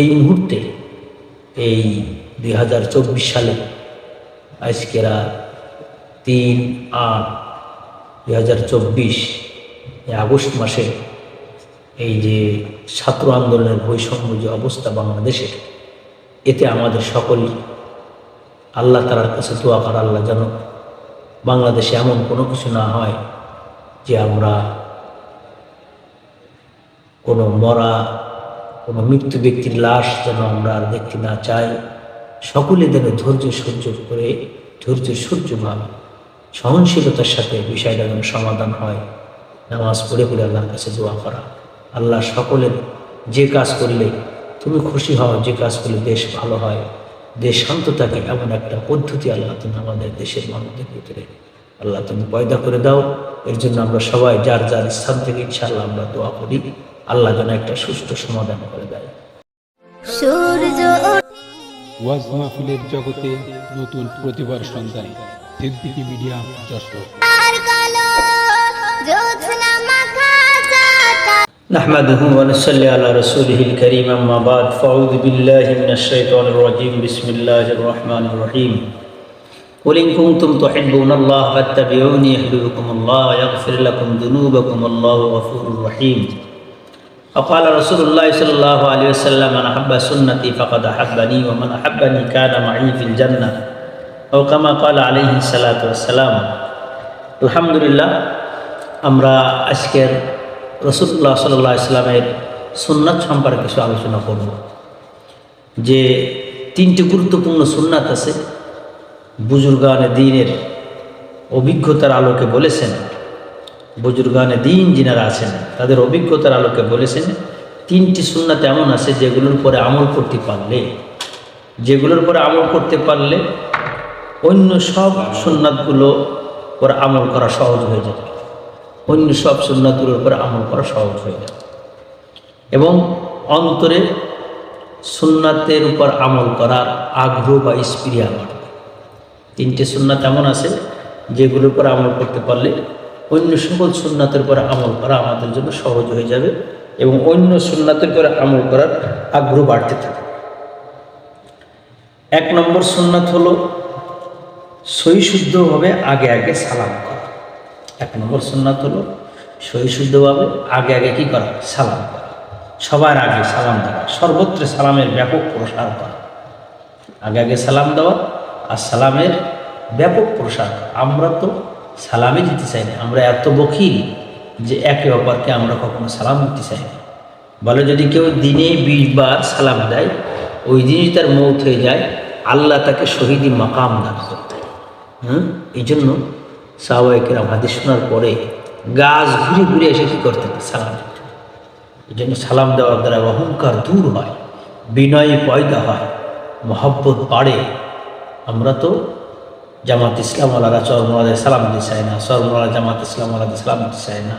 এই মুহূর্তে, এই দুই হাজার চব্বিশ সালে আজকেরা তিন আট দুই হাজার চব্বিশ আগস্ট মাসে, এই যে ছাত্র আন্দোলনের বৈষম্য যে অবস্থা বাংলাদেশে, এতে আমাদের সকল আল্লাহ তালার কাছে দোয়া করা আল্লাহ যেন বাংলাদেশে এমন কোনো কিছু না হয় যে আমরা কোনো মরা কোনো মৃত্যু ব্যক্তির লাশ যেন আমরা আর দেখতে না চাই। সকলে যেন ধৈর্য সহ্য করে, ধৈর্য সহ্যভাবে সহনশীলতার সাথে বিষয়টা যেন সমাধান হয়। নামাজ পড়ে পড়ে আল্লাহর কাছে দোয়া করা। আল্লাহ সকলের যে কাজ করলে তুমি খুশি হও, যে কাজ করলে দেশ ভালো হয়। দেশ শান্ত থাকে এমন একটা পদ্ধতি আল্লাহ তুমি আমাদের দেশের মানুষদের ভিতরে। আল্লাহ তুমি পয়দা করে দাও। এর জন্য আমরা সবাই যার যার স্থান থেকে ইনশাআল্লাহ আমরা দোয়া করি। আল্লাহ যেন একটা সুষ্ঠু সমাধান করে দেয় সূর্য ওয়াজ মাহফিলের জগতে নতুন প্রতিভার সন্ধান সিদ্দিকী মিডিয়া যশোর ওঠার কালো জ্যোৎস্না মাখা চাঁদা نحمده ونصلي على رسوله الكريم أما بعد فأعوذ بالله من الشيطان الرجيم بسم الله الرحمن الرحيم قل إن كنتم تحبون الله فاتبعوني يحببكم الله ويغفر لكم ذنوبكم والله غفور رحيم وقال رسول الله صلى الله عليه وسلم من أحب سنتي فقد أحبني ومن أحبني كان معي في الجنة أو كما قال عليه الصلاة والسلام الحمد لله আমরা আজকের রসুল্লাহ সাল্লাহ ইসলামের সুন্নাত সম্পর্কে কিছু আলোচনা করব যে তিনটি গুরুত্বপূর্ণ সুন্নাত আছে বুজুর্গানে দিনের অভিজ্ঞতার আলোকে বলেছেন বুজুর্গানে দিন যিনারা আছেন। তাদের অভিজ্ঞতার আলোকে বলেছেন, তিনটি সুন্নাত এমন আছে যেগুলোর পরে আমল করতে পারলে, যেগুলোর পরে আমল করতে পারলে অন্য সব সুন্নাতগুলো পরে আমল করা সহজ হয়ে যাবে অন্য সব সুন্নাতগুলোর উপরে আমল করা সহজ হয়ে যাবে এবং অন্তরে সুন্নাতের উপর আমল করার আগ্রহ বা স্পিরিয়া বাড়বে। তিনটে সুন্নাত এমন আছে যেগুলোর উপর আমল করতে পারলে অন্য সকল সুন্নাতের উপর আমল করা আমাদের জন্য সহজ হয়ে যাবে এবং অন্য সুন্নাতের উপরে আমল করার আগ্রহ বাড়তে থাকে। এক নম্বর সুন্নাত হলো সহিশুদ্ধভাবে আগে আগে সালাম করা। এক নম্বর সুন্নাত হলো সহিশুদ্ধভাবে আগে আগে কি করা? সালাম করা। সবার আগে সালাম দেওয়া, সর্বত্র সালামের ব্যাপক প্রসার করা। আগে আগে সালাম দেওয়া আর সালামের ব্যাপক প্রসার আমরা তো সালামই দিতে চাই না। আমরা এত বকিল যে একে অপরকে আমরা কখনো সালাম দিতে চাই না। বলে যদি কেউ দিনে বিশ বার সালাম দেয়, ওই দিনই তার মৌত হয়ে যায়, আল্লাহ তাকে শহীদি মাকাম দান করতে হ্যাঁ এই জন্য সাহবাহিকেরা হাদিস শোনার পরে গাছ ঘুরে ঘুরে এসে কী করতেন? সালাম এই জন্য সালাম দেওয়ার দ্বারা অহংকার দূর হয়, বিনয় পয়দা হয়, মহব্বত বাড়ে। আমরা তো জামাত ইসলামওয়ালারা চরমোলাদের সালাম দিতে চায় না চরমোলা জামাত ইসলামওয়ালাদের সালাম দিতে চায় না।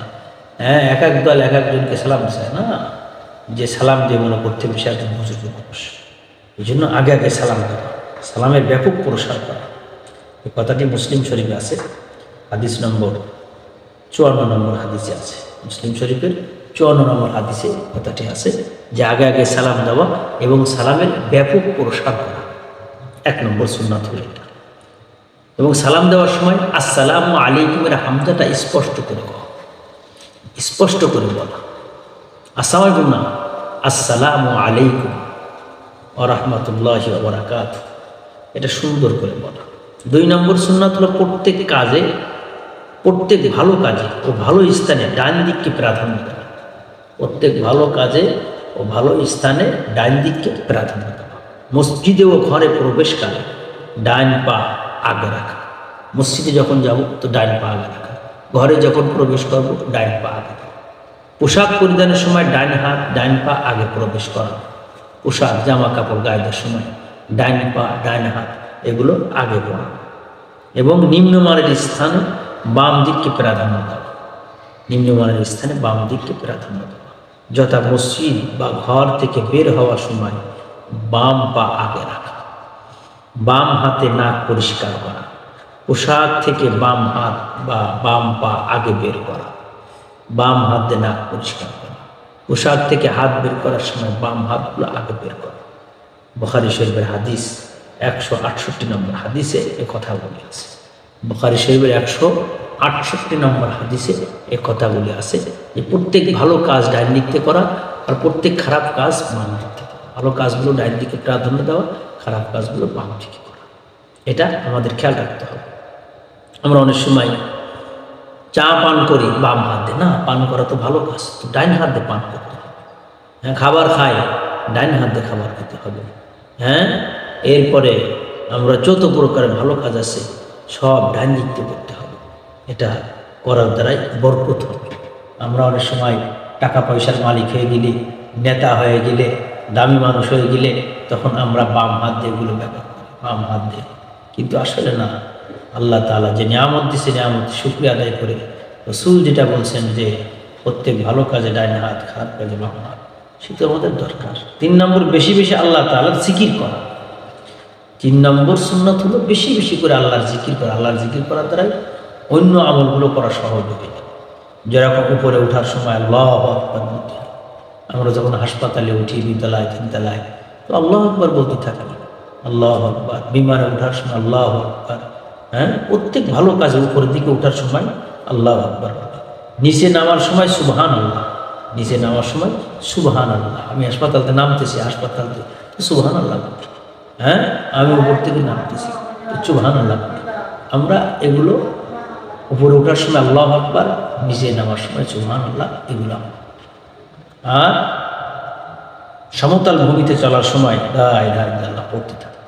হ্যাঁ এক এক দল, এক একজনকে সালাম চায় না। যে সালাম দিয়ে মনে করতে বেশি একজন বুজুর্গ মানুষ এই জন্য আগে আগে সালাম দেওয়া, সালামের ব্যাপক প্রসার করা। এই কথাটি মুসলিম শরীফে আছে, হাদিস নম্বর চুয়ান্ন নম্বর হাদিসে আছে। মুসলিম শরীফের চুয়ান্ন নম্বর হাদিসে কথাটি আছে যে আগে আগে সালাম দেওয়া এবং সালামের ব্যাপক প্রসার করা। এক নম্বর সুন্নাত হল এটা এবং সালাম দেওয়ার সময়, আসসালাম আলাইকুমের হামজাটা স্পষ্ট করে কওয়া স্পষ্ট করে বলা। আসসালাম আলাইকুম না। আসসালামু আলাইকুম ও রহমতুল্লাহ বরাকাত এটা সুন্দর করে বলা। দুই নম্বর সুন্নাত হলো প্রত্যেক কাজে, প্রত্যেক ভালো কাজে ও ভালো স্থানে ডান দিককে প্রাধান্য দেওয়া। প্রত্যেক ভালো কাজে ও ভালো স্থানে ডান দিককে প্রাধান্য দেওয়া। মসজিদে ও ঘরে প্রবেশকালে ডান পা আগে রাখা। মসজিদে যখন যাব তো ডান পা আগে রাখা। ঘরে যখন প্রবেশ করব ডান পা আগে পোশাক পরিধানের সময় ডান হাত ডান পা আগে প্রবেশ করা। পোশাক জামা কাপড় গায়েদের সময় ডান পা ডান হাত, এগুলো আগে পড়া এবং নিম্নমানের স্থানে বাম দিককে প্রাধান্য দেওয়া। নিম্নমানের স্থানে বাম দিককে প্রাধান্য দেওয়া। যথা মসজিদ বা ঘর থেকে বের হওয়ার সময় বাম পা আগে রাখা। বাম হাতে নাক পরিষ্কার করা, পোশাক থেকে বাম হাত বা বাম পা আগে বের করা, বাম হাতে নাক পরিষ্কার করা, পোশাক থেকে হাত বের করার সময় বাম হাতগুলো আগে বের করা। বখারি শরীফের হাদিস একশো আটষট্টি নম্বর হাদিসে এ কথা বলে আছে। বখারি শরীফের একশো আটষট্টি নম্বর হাদিসে এ কথাগুলি আছে যে প্রত্যেক ভালো কাজ ডাইন দিকতে করা আর প্রত্যেক খারাপ কাজ বাম দিকতে ভালো কাজগুলো ডাইন দিকে প্রাধান্য দেওয়া খারাপ কাজগুলো বাম দিকে করা। এটা আমাদের খেয়াল রাখতে হবে। আমরা অনেক সময় চা পান করি বাম হাত দিয়ে না, পান করা তো ভালো কাজ, তো ডাইন হাত দিয়ে পান করতে হবে। হ্যাঁ খাবার খাই, ডাইন হাত দিয়ে খাবার খেতে হবে। হ্যাঁ এরপরে আমরা যত প্রকারের ভালো কাজ আছে, সব ডাইন দিক করতে হবে। এটা করার দ্বারাই বরকত হবে। আমরা অনেক সময় টাকা পয়সার মালিক হয়ে গেলে, নেতা হয়ে গেলে দামি মানুষ হয়ে গেলে তখন আমরা বাম হাত দিয়ে এগুলো ব্যবহার করি, বাম হাত দিয়ে। কিন্তু আসলে না, আল্লাহ তাআলা যে নিয়ামত দিছে নিয়ামত শুক্রিয়া আদায় করে রসুল যেটা বলছেন যে, প্রত্যেক ভালো কাজে ডাইন হাত, খারাপ কাজে বাম হাত সেটা আমাদের দরকার। তিন নম্বর, বেশি বেশি আল্লাহ তাআলার জিকির করা। তিন নম্বর সুন্নত হলো বেশি বেশি করে আল্লাহর জিকির করা। আল্লাহর জিকির করার দ্বারাই অন্য আমলগুলো করা সহজ হবে যেরকম উপরে ওঠার সময় আল্লাহ বলতে। আমরা যখন হাসপাতালে উঠি দুতলায় তিনতলায় তো আল্লাহ আকবর বলতে থাকি। আল্লাহ আকবর। বিমানে ওঠার সময় আল্লাহ আকবর। হ্যাঁ? প্রত্যেক ভালো কাজে উপরের দিকে ওঠার সময় আল্লাহ আকবর নিচে নামার সময় সুবহান আল্লাহ নিচে নামার সময় সুবহান আল্লাহ আমি হাসপাতালতে নামতেছি, হাসপাতালতে। সুবহান আল্লাহ হ্যাঁ? আমি উপর থেকে নামতেছি। সুবহান আল্লাহ আমরা এগুলো উপরে ওঠার সময় আল্লাহ আকবর, নিচে নামার সময় সুবহান আল্লাহ এগুলো আর সমতল ভূমিতে চলার সময় লা ইলাহা ইল্লাল্লাহ পড়তে থাকে।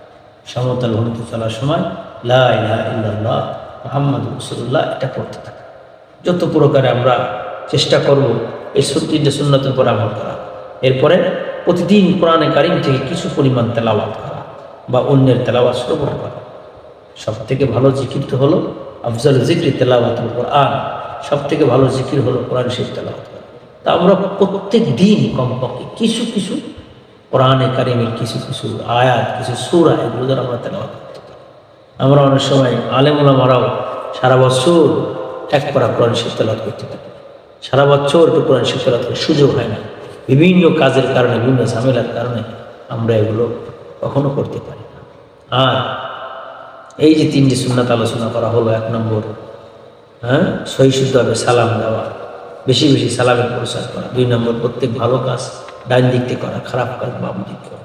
সমতল ভূমিতে চলার সময় লা ইলাহা ইল্লাল্লাহ মুহাম্মদ রসুল্লাহ এটা পড়তে থাকে। যত প্রকারে আমরা চেষ্টা করব এই সত্যিটা সুন্নতের উপর আমল করা। এরপরে প্রতিদিন কোরআনে কারিম থেকে কিছু পরিমাণ তেলাওয়াত করা বা অন্যের তেলাওয়াত শ্রবণ করা। সব থেকে ভালো জিকির তো হলো আফজল জিকির তেলাওয়াতুল কোরআন। সব থেকে ভালো জিকির হলো কোরআন শরীফ তেলাওয়াত তা আমরা প্রত্যেক দিন কমপক্ষে কিছু কিছু কোরআনে কারিমের কিছু কিছু আয়াত, কিছু সুরা, এগুলো দ্বারা আমরা তেলাওয়াত করতে আমরা অনেক সময় আলেমুলামারাও সারা বছর এক পড়া কোরআন শরীফ তেলাওয়াত করতে পারি। সারা বছর একটু কোরআন শরীফ তেলাওয়াত করার সুযোগ হয় না। বিভিন্ন কাজের কারণে, বিভিন্ন ঝামেলার কারণে আমরা এগুলো কখনো করতে পারি না। আর এই যে তিনটি সুন্নাত আলোচনা করা হলো, এক নম্বর হ্যাঁ সহিশুদ্ধভাবে সালাম দেওয়া বেশি বেশি সালামের প্রচার করা। দুই নম্বর, প্রত্যেক ভালো কাজ ডাইন দিক থেকে করা, খারাপ কাজ বাম দিক করা,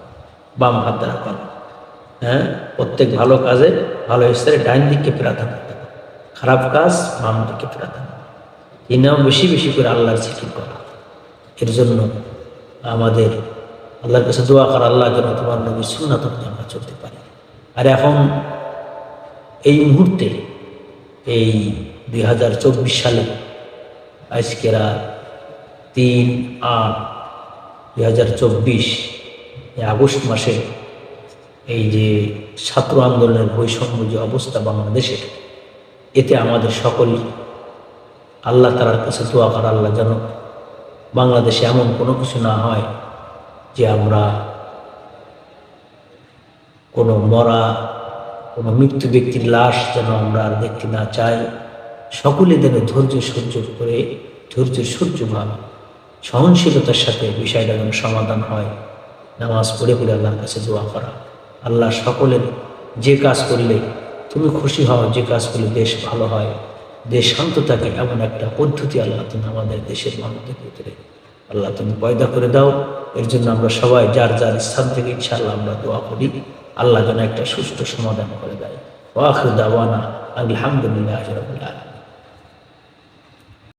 বাম হাত দ্বারা করা। হ্যাঁ? প্রত্যেক ভালো কাজে ভালো স্তরে ডাইন দিককে প্রাধান্য দেওয়া। খারাপ কাজ বাম দিকে প্রাধান্য। তিন নম্বর বেশি বেশি করে আল্লাহর জিকির করা। এর জন্য আমাদের আল্লাহর কাছে দোয়া করা আল্লাহ যেন তোমার নবীর সুন্নাত আমরা চলতে পারি। আর এখন এই মুহূর্তে, এই দুই চব্বিশ আজকেরা তিন আট দুই হাজার চব্বিশ আগস্ট মাসে এই যে ছাত্র আন্দোলনের বৈষম্য যে অবস্থা বাংলাদেশের এতে আমাদের সকল আল্লাহ তালার কাছে দোয়া করা আল্লাহ যেন বাংলাদেশে এমন কোনো কিছু না হয় যে আমরা কোনো মরা, কোনো মৃত্যু ব্যক্তির লাশ যেন আমরা আর দেখতে না চাই। সকলে যেন ধৈর্য সহ্য করে, ধৈর্য সহ্যভাব সহনশীলতার সাথে বিষয়টা যেন সমাধান হয়। নামাজ পড়ে পড়ে আল্লাহর কাছে দোয়া করা। আল্লাহ সকলের যে কাজ করলে তুমি খুশি হও, যে কাজ করলে দেশ ভালো হয়। দেশ শান্ত থাকে এমন একটা পদ্ধতি আল্লাহ তুমি আমাদের দেশের মানুষদের ভিতরে। আল্লাহ তুমি পয়দা করে দাও। এর জন্য আমরা সবাই যার যার স্থান থেকে ইনশাআল্লাহ আমরা দোয়া করি। আল্লাহ যেন একটা সুষ্ঠু সমাধান করে দেয়। ওয়াখর দাওয়ানা আলহামদুলিল্লাহ